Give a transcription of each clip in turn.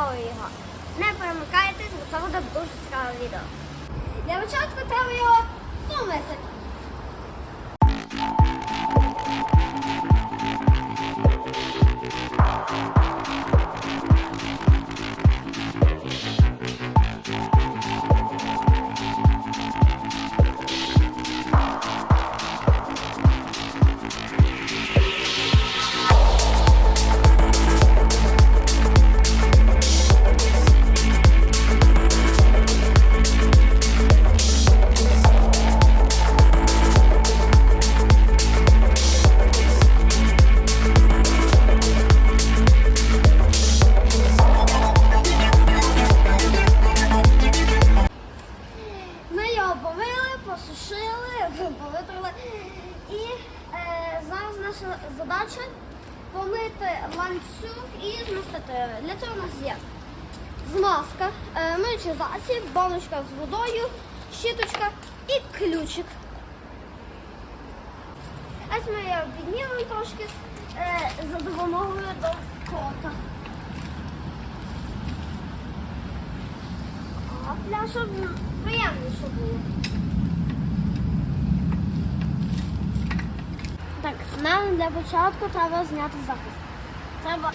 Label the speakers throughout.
Speaker 1: обов'язково його. Не перемикайтесь, бо це буде дуже цікаве відео. Для початку треба його помислити. Задача помити ланцюг і змастити. Для цього у нас є змазка, е, миючий засіб, баночка з водою, щіточка і ключик. Ось ми його піднімемо трошки е, за допомогою до кота. А пляшок приємніше було. Так, нам для початку треба зняти захист. Треба.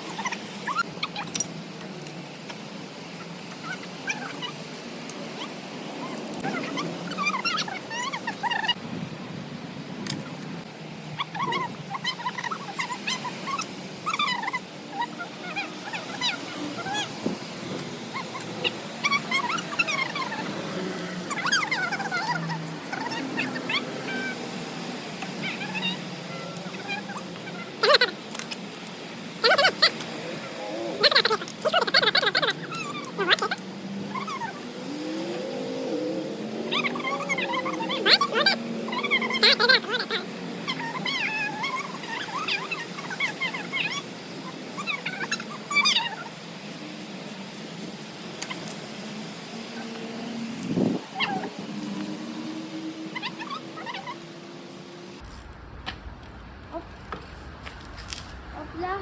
Speaker 1: Опля.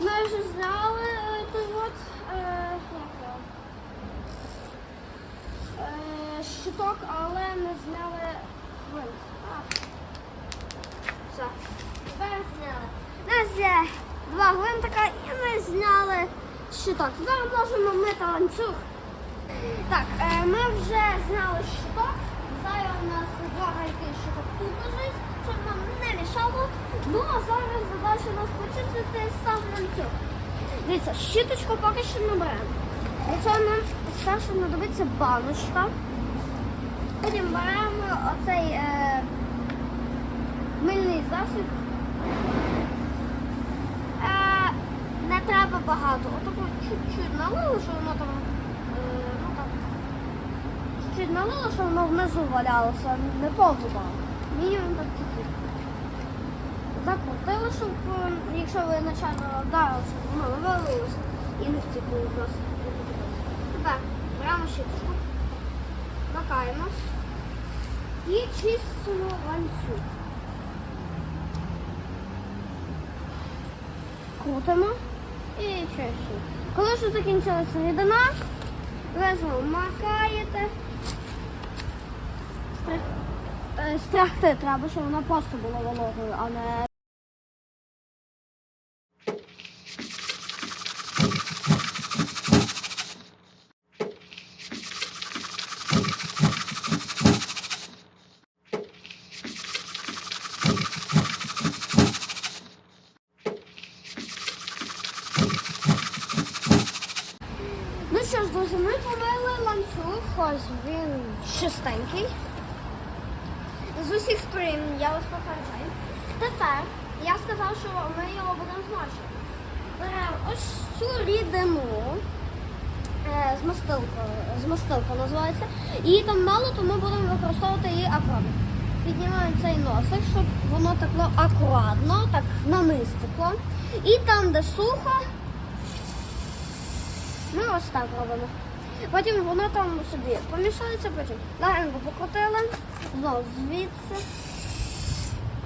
Speaker 1: Ми вже зняли е, той от е, як його? Щиток, але не зняли гвинт. Все. Тепер зняли. Нас є два гвинтика і ми зняли щиток. Тепер можемо мити ланцюг. Так, е, ми вже зняли щиток. Зараз у нас два гайки щиток тут лежить, щоб нам не мішало. Ну а зараз задача нас почистити сам ланцюг. Дивіться, щіточку поки що не беремо. Для цього нам спершу знадобиться баночка. Потім беремо оцей е, мильний засіб. Е, не треба багато. Отако чуть-чуть налили, що воно там. Е, ну так. Чуть-чуть налили, що воно внизу валялося, не повну банку. Мінімум так чуть-чуть. Закрутили, щоб е, якщо ви начально вдарили, воно не валилося і не втекло в нас. Тепер беремо щіточку, макаємо і чистимо ланцюг. Крутимо і чистимо. Коли вже закінчилася рідина, ви макаєте. Стри- е, треба, щоб вона просто була вологою, а не Ну що ж, друзі, ми помили ланцюг, ось він чистенький. З усіх сторін я вас попереджаю. Тепер я сказав, що ми його будемо змащувати. Беремо ось цю рідину. е, З мастилкою, з мастилка називається. Її там мало, то ми будемо використовувати її акуратно. Піднімаємо цей носик, щоб воно текло акуратно, так на низ текло. І там, де сухо, ми ось так робимо. Потім воно там собі помішається, потім легенько покрутили, знову звідси.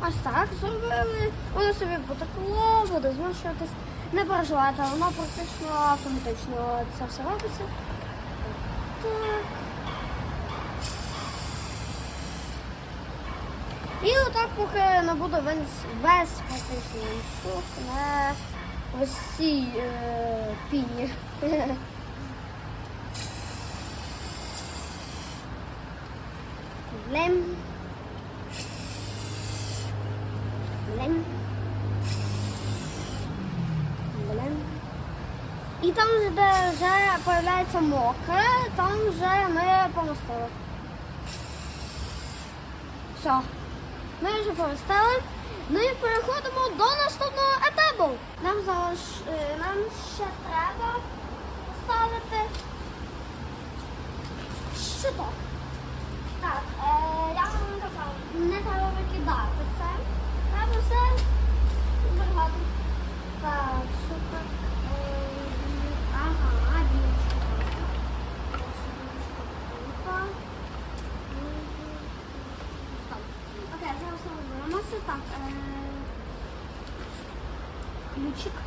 Speaker 1: Ось так зробили. Воно собі потекло, буде змащуватись. Не переживайте, воно практично автоматично це все робиться. Так. І отак, поки не буде весь, практично ось цій е, піні. Лем. Лем. Лем. І там, де вже появляється мокре, там вже ми помістили. Все. Ми вже помістили. Ну і переходимо до наступного небом нам залиш... Е, нам ще треба поставити щиток. Так, е, я вам казала, не треба викидати це. Треба все зберігати. Так. Ключик.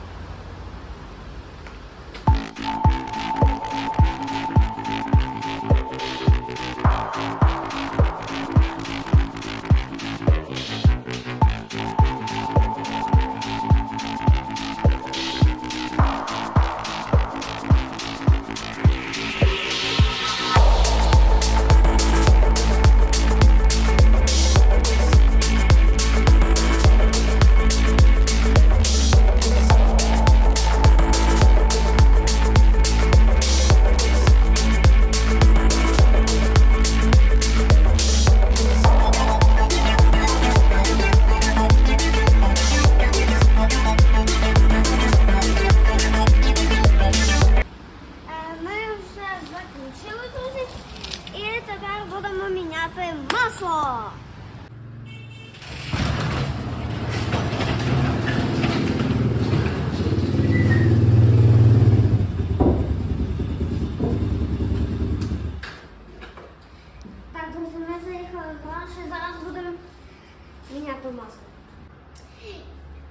Speaker 1: Міняти масло.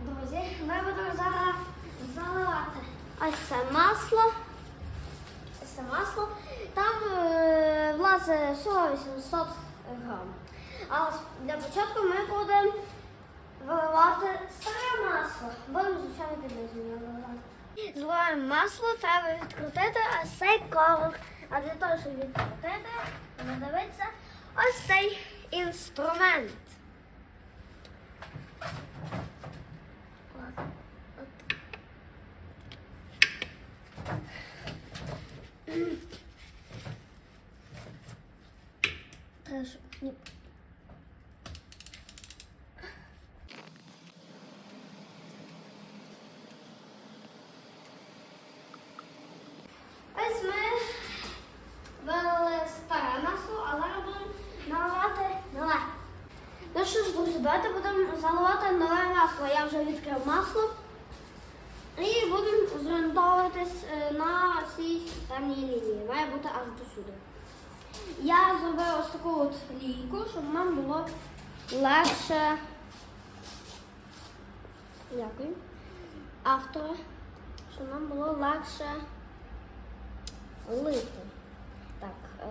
Speaker 1: Друзі, ми будемо зараз заливати ось це масло. Ось це масло. Там е, влазить всього 800 грам. А для початку ми будемо виливати старе масло. Будемо, звичайно, підвищення виливати. Зливаємо масло, треба відкрутити ось цей корок. А для того, щоб відкрутити, надивиться ось цей інструмент. От. От. Треба, щоб не Ось ми вилили старе масло, а зараз будемо наливати нове. Ну що ж, друзі, давайте будемо заливати нове масло. Я вже відкрив масло. І будемо зорієнтовуватись е, на цій темній лінії. Має бути аж до сюди. Я зробив ось таку от лінійку, щоб нам було легше. Дякую. Автора, щоб нам було легше лити. Так, е,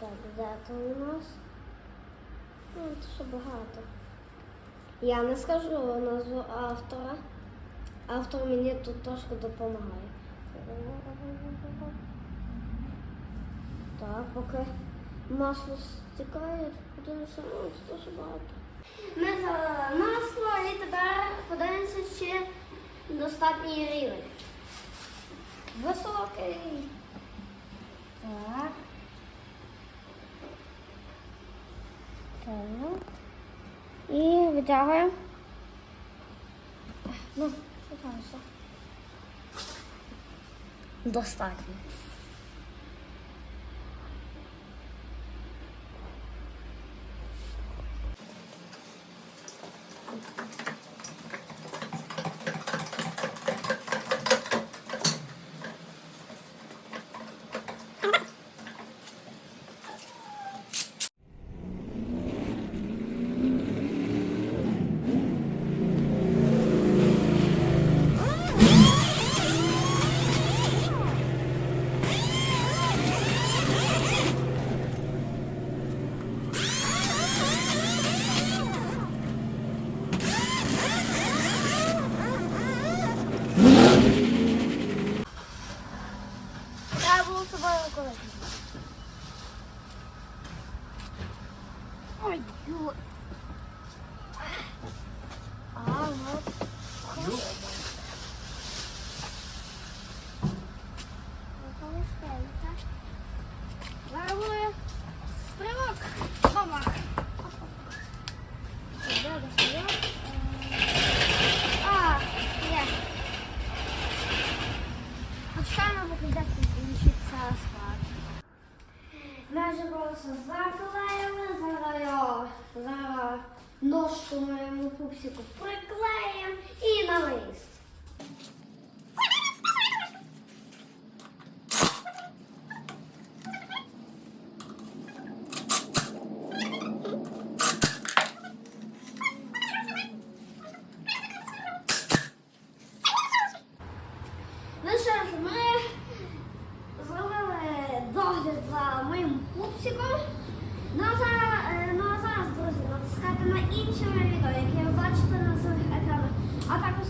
Speaker 1: так, де то у нас? Ну, це ще багато. Я не скажу назву автора. Автор мені тут трошки допомагає. Так, поки масло стікає, подивимося, ну, це дуже багато. Ми залили масло і тепер подивимося, чи достатній рівень. Високий. Так. Так. І витягуємо. Ну, витягуйся. Достатньо. ножку моєму пупсику приклеїмо і на лист. Ну ми зробили догляд за моїм пупсиком. Ну, chamaria agora, que eu gosto da nossa. Ela tá com